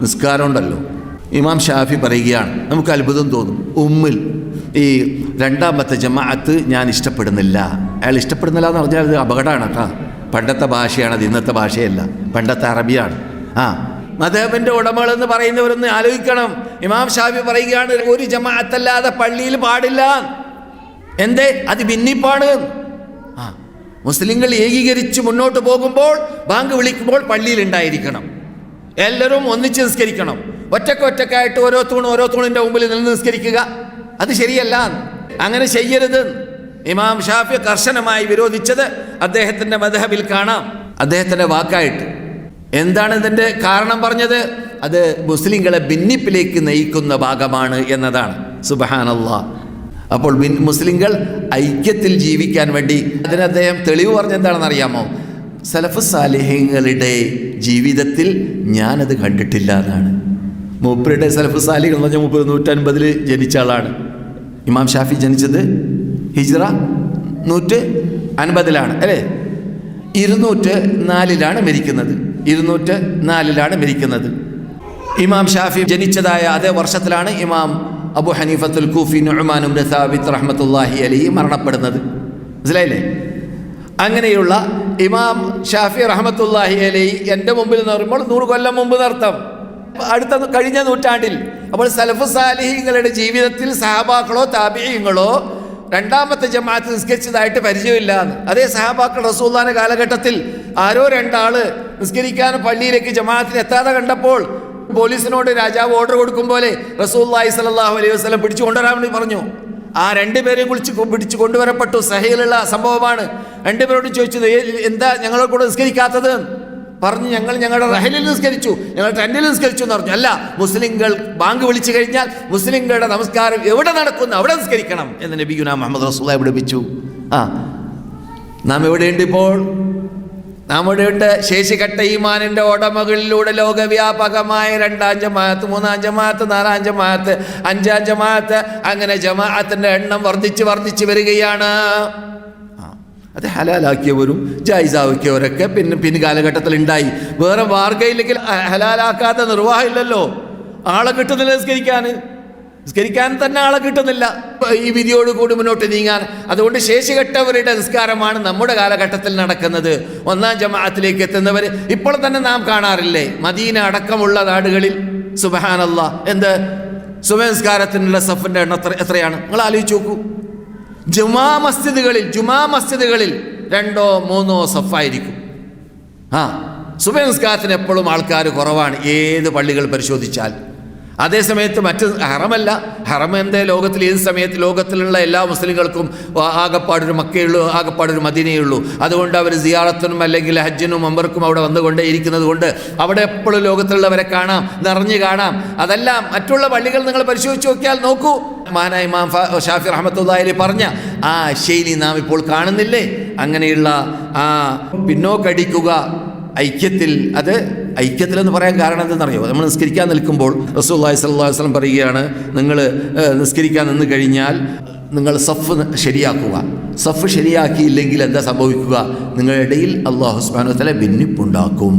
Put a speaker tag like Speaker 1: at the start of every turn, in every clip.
Speaker 1: നിസ്കാരം ഉണ്ടല്ലോ ഇമാം ഷാഫി പറയുകയാണ് നമുക്ക് അത്ഭുതം തോന്നും. ഉമ്മിൽ ഈ രണ്ടാമത്തെ ജമാഅത്ത് ഞാൻ ഇഷ്ടപ്പെടുന്നില്ല. അയാൾ ഇഷ്ടപ്പെടുന്നില്ല എന്ന് പറഞ്ഞാൽ അത് അപകടമാണ് കേട്ടോ. പണ്ടത്തെ ഭാഷയാണ് അത് ഇന്നത്തെ ഭാഷയല്ല. പണ്ടത്തെ അറബിയാണ്. ആ മദേബിന്റെ ഉടമകൾ എന്ന് പറയുന്നവരൊന്ന് ആലോചിക്കണം. ഇമാം ഷാഫി പറയുകയാണ് ഒരു ജമാഅത്തല്ലാതെ പള്ളിയിൽ പാടില്ല. എന്തേ? അത് ഭിന്നിപ്പാണ്. ആ മുസ്ലിങ്ങൾ ഏകീകരിച്ച് മുന്നോട്ട് പോകുമ്പോൾ ബാങ്ക് വിളിക്കുമ്പോൾ പള്ളിയിൽ ഉണ്ടായിരിക്കണം. എല്ലാവരും ഒന്നിച്ച് നിസ്കരിക്കണം. ഒറ്റയ്ക്ക് ഒറ്റക്കായിട്ട് ഓരോ തൂണ് ഓരോ തൂണിന്റെ മുമ്പിൽ നിന്ന് നിസ്കരിക്കുക. അത് ശരിയല്ല. അങ്ങനെ ചെയ്യരുത്. ഇമാം ഷാഫി കർശനമായി വിരോധിച്ചത് അദ്ദേഹത്തിന്റെ മധഹബിൽ കാണാം. അദ്ദേഹത്തിന്റെ വാക്കായിട്ട്. എന്താണ് ഇതിന്റെ കാരണം പറഞ്ഞത്? അത് മുസ്ലിങ്ങളെ ഭിന്നിപ്പിലേക്ക് നയിക്കുന്ന ഭാഗമാണ് എന്നതാണ്. സുബഹാനല്ലാ അപ്പോൾ മുസ്ലിങ്ങൾ ഐക്യത്തിൽ ജീവിക്കാൻ വേണ്ടി അതിന് അദ്ദേഹം തെളിവ് പറഞ്ഞെന്താണെന്ന് അറിയാമോ സലഫ് സാലിഹ്യങ്ങളുടെ ജീവിതത്തിൽ ഞാനത് കണ്ടിട്ടില്ല എന്നാണ്. മൂപ്പരുടെ സലഫ് സാലിഹ് എന്ന് പറഞ്ഞാൽ മുപ്പത് നൂറ്റൻപതിൽ ജനിച്ച ആളാണ്. ഇമാം ഷാഫി ജനിച്ചത് ഹിജ്റ നൂറ്റ് അൻപതിലാണ് അല്ലേ? ഇരുന്നൂറ്റ് നാലിലാണ് മരിക്കുന്നത്. ഇരുന്നൂറ്റ് നാലിലാണ് മരിക്കുന്നത്. ഇമാം ഷാഫി ജനിച്ചതായ അതേ വർഷത്തിലാണ് ഇമാം അബു ഹനീഫത്തുൽ കൂഫി നുഹ്മാനും സാബിത്ത് റഹ്മത്തുല്ലാഹി അലി മരണപ്പെടുന്നത്. മനസ്സിലായില്ലേ? അങ്ങനെയുള്ള ഇമാം ഷാഫി റഹമത്തുല്ലാഹി അലൈ എന്റെ മുമ്പിൽ എന്ന് പറയുമ്പോൾ നൂറ് കൊല്ലം മുമ്പ് നർത്തം അടുത്ത കഴിഞ്ഞ നൂറ്റാണ്ടിൽ അപ്പോൾ സലഫു സാലിഹിങ്ങളുടെ ജീവിതത്തിൽ സഹാബാക്കളോ താപിയങ്ങളോ രണ്ടാമത്തെ ജമാഅത്ത് നിസ്കരിച്ചതായിട്ട് പരിചയമില്ല എന്ന് അതേ സഹാബാക്കൾ റസൂല്ലാന കാലഘട്ടത്തിൽ ആരോ രണ്ടാൾ നിസ്കരിക്കാൻ പള്ളിയിലേക്ക് ജമാഅത്തിന് എത്താതെ കണ്ടപ്പോൾ പോലീസിനോട് രാജാവ് ഓർഡർ കൊടുക്കും പോലെ റസൂല്ലായി സലാഹു അലൈഹി വസ്ലം പിടിച്ചു കൊണ്ടുവരാൻ വേണ്ടി പറഞ്ഞു. ആ രണ്ടുപേരെയും കുളിച്ച് പിടിച്ചു കൊണ്ടുവരപ്പെട്ടു. സഹയിലുള്ള സംഭവമാണ്. രണ്ടുപേരോടും ചോദിച്ചത് "ഏ, എന്താ ഞങ്ങളെ കൂടെ നിസ്കരിക്കാത്തത്? പറഞ്ഞു ഞങ്ങൾ ഞങ്ങളുടെ റഹലിൽ നിസ്കരിച്ചു ഞങ്ങൾ ടെന്റിൽ നിസ്കരിച്ചു എന്ന് പറഞ്ഞു. അല്ല മുസ്ലിങ്ങൾ ബാങ്ക് വിളിച്ചു കഴിഞ്ഞാൽ മുസ്ലിങ്ങളുടെ നമസ്കാരം എവിടെ നടക്കുന്നു? അവിടെ നിസ്കരിക്കണം. എന്ന് നബിഗുന മുഹമ്മദ് റസൂല പഠിപ്പിച്ചു ആ നാം എവിടെയുണ്ട് ഇപ്പോൾ? നാം ശേഷി കട്ട ഈമാനിന്റെ ഉടമകളിലൂടെ ലോകവ്യാപകമായ രണ്ടാം ജമാഅത്ത് മൂന്നാം ജമാഅത്ത് നാലാം ജമാഅത്ത് അഞ്ചാം ജമാഅത്ത് അങ്ങനെ ജമാഅത്തിന്റെ എണ്ണം വർദ്ധിച്ച് വർദ്ധിച്ച് വരികയാണ്. അത് ഹലാലാക്കിയവരും ജായിസാക്കിയവരൊക്കെ പിന്നെ പിന്നെ കാലഘട്ടത്തിൽ ഉണ്ടായി വേറെ മാർഗമില്ലെങ്കിൽ ഹ- ഹലാലാക്കാത്ത നിർവാഹമില്ലല്ലോ. ആളെ കിട്ടുന്നില്ല നിസ്കരിക്കാൻ. നിസ്കരിക്കാൻ തന്നെ ആളെ കിട്ടുന്നില്ല. ഈ വിധിയോട് കൂടി മുന്നോട്ട് നീങ്ങാൻ. അതുകൊണ്ട് ശേഷി കെട്ടവരുടെ നിസ്കാരമാണ് നമ്മുടെ കാലഘട്ടത്തിൽ നടക്കുന്നത്. ഒന്നാം ജമാഅത്തിലേക്ക് എത്തുന്നവർ ഇപ്പോൾ തന്നെ നാം കാണാറില്ലേ? മദീന അടക്കമുള്ള നാടുകളിൽ. സുബഹാനല്ല എന്ത്? സുബഹസ്കാരത്തിനുള്ള സഫിന്റെ എണ്ണം എത്ര എത്രയാണ്? നിങ്ങൾ ആലോചിച്ച് നോക്കൂ. ജുമാ മസ്ജിദുകളിൽ ജുമാ മസ്ജിദുകളിൽ രണ്ടോ മൂന്നോ സഫായിരിക്കും. ആ സുബഹസ്കാരത്തിന് എപ്പോഴും ആൾക്കാർ കുറവാണ്. ഏത് പള്ളികൾ പരിശോധിച്ചാൽ അതേസമയത്ത് മറ്റ് ഹറമല്ല. ഹറം എന്തേ? ലോകത്തിൽ ഏത് സമയത്ത് ലോകത്തിലുള്ള എല്ലാ മുസ്ലിങ്ങൾക്കും ആകപ്പാടൊരു മക്കയുള്ളൂ ആകപ്പാടൊരു മദീനയുള്ളൂ. അതുകൊണ്ട് അവർ സിയാറത്തിനും അല്ലെങ്കിൽ ഹജ്ജിനും അമ്പർക്കും അവിടെ വന്നുകൊണ്ടേ ഇരിക്കുന്നത് കൊണ്ട് അവിടെ എപ്പോഴും ലോകത്തിലുള്ളവരെ കാണാം നിറഞ്ഞു കാണാം. അതെല്ലാം മറ്റുള്ള പള്ളികൾ നിങ്ങൾ പരിശോധിച്ച് നോക്കിയാൽ നോക്കൂ. മാനായ ഇമാം ഷാഫി റഹ്മത്തുള്ളി പറഞ്ഞ ആ ശൈലി നാം ഇപ്പോൾ കാണുന്നില്ലേ? അങ്ങനെയുള്ള ആ പിന്നോക്കടിക്കുക ഐക്യത്തിൽ അത് ഐക്യത്തിലെന്ന് പറയാൻ കാരണം എന്തെന്നറിയോ? നമ്മൾ നിസ്കരിക്കാൻ നിൽക്കുമ്പോൾ റസൂല്ലാഹി സ്വല്ലല്ലാഹു അലൈഹി വസല്ലം പറയുകയാണ് നിങ്ങൾ നിസ്കരിക്കാൻ നിന്ന് കഴിഞ്ഞാൽ നിങ്ങൾ സഫ് ശരിയാക്കുക. സഫ് ശരിയാക്കിയില്ലെങ്കിൽ എന്താ സംഭവിക്കുക? നിങ്ങളുടെ ഇടയിൽ അള്ളാഹു തആല ഭിന്നിപ്പുണ്ടാക്കും.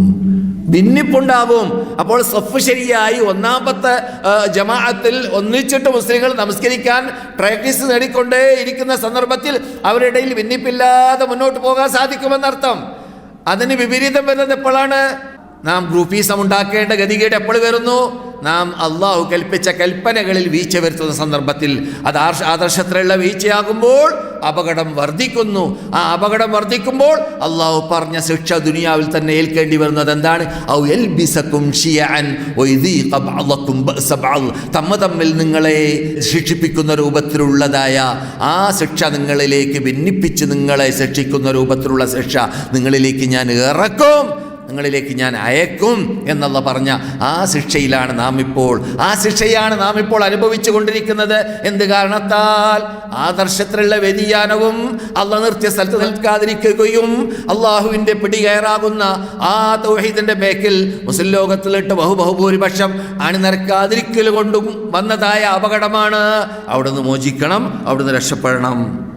Speaker 1: ഭിന്നിപ്പുണ്ടാകും അപ്പോൾ സഫ് ശരിയായി ഒന്നാമത്തെ ജമാഅത്തിൽ ഒന്നിച്ചിട്ട് മുസ്ലിങ്ങൾ നമസ്കരിക്കാൻ പ്രാക്ടീസ് നേടിക്കൊണ്ടേ ഇരിക്കുന്ന സന്ദർഭത്തിൽ അവരുടെ ഭിന്നിപ്പില്ലാതെ മുന്നോട്ട് പോകാൻ സാധിക്കുമെന്നർത്ഥം. അതിന് വിപരീതം വരുന്നത് എപ്പോഴാണ്? നാം ഗ്രൂപ്പീസം ഉണ്ടാക്കേണ്ട ഗതികേട് എപ്പോൾ വരുന്നു? നാം അള്ളാഹു കൽപ്പിച്ച കൽപ്പനകളിൽ വീഴ്ച വരുത്തുന്ന സന്ദർഭത്തിൽ അത് ആദർശത്തിലുള്ള വീഴ്ചയാകുമ്പോൾ അപകടം വർദ്ധിക്കുന്നു. ആ അപകടം വർദ്ധിക്കുമ്പോൾ അള്ളാഹു പറഞ്ഞ ശിക്ഷ ദുനിയാവിൽ തന്നെ ഏൽക്കേണ്ടി വരുന്നത് എന്താണ്. തമ്മ തമ്മിൽ നിങ്ങളെ ശിക്ഷിപ്പിക്കുന്ന രൂപത്തിലുള്ളതായ ആ ശിക്ഷ നിങ്ങളിലേക്ക് ഭിന്നിപ്പിച്ച് നിങ്ങളെ ശിക്ഷിക്കുന്ന രൂപത്തിലുള്ള ശിക്ഷ നിങ്ങളിലേക്ക് ഞാൻ ഇറക്കും. നിങ്ങളിലേക്ക് ഞാൻ അയക്കും എന്നുള്ള പറഞ്ഞ ആ ശിക്ഷയിലാണ് നാം ഇപ്പോൾ ആ ശിക്ഷയാണ് നാം ഇപ്പോൾ അനുഭവിച്ചു കൊണ്ടിരിക്കുന്നത്. എന്ത് കാരണത്താൽ? ആദർശത്തിലുള്ള വ്യതിയാനവും അല്ല നിർത്തിയ സ്ഥലത്ത് നിൽക്കാതിരിക്കുകയും അള്ളാഹുവിന്റെ പിടികയറാകുന്ന ആ തൗഹീദിന്റെ ബേക്കിൽ മുസ്ലിം ലോകത്തിലിട്ട് ബഹുബഹുഭൂരിപക്ഷം അണിനിരക്കാതിരിക്കൽ കൊണ്ടും വന്നതായ അപകടമാണ്. അവിടുന്ന് മോചിക്കണം അവിടുന്ന് രക്ഷപ്പെടണം.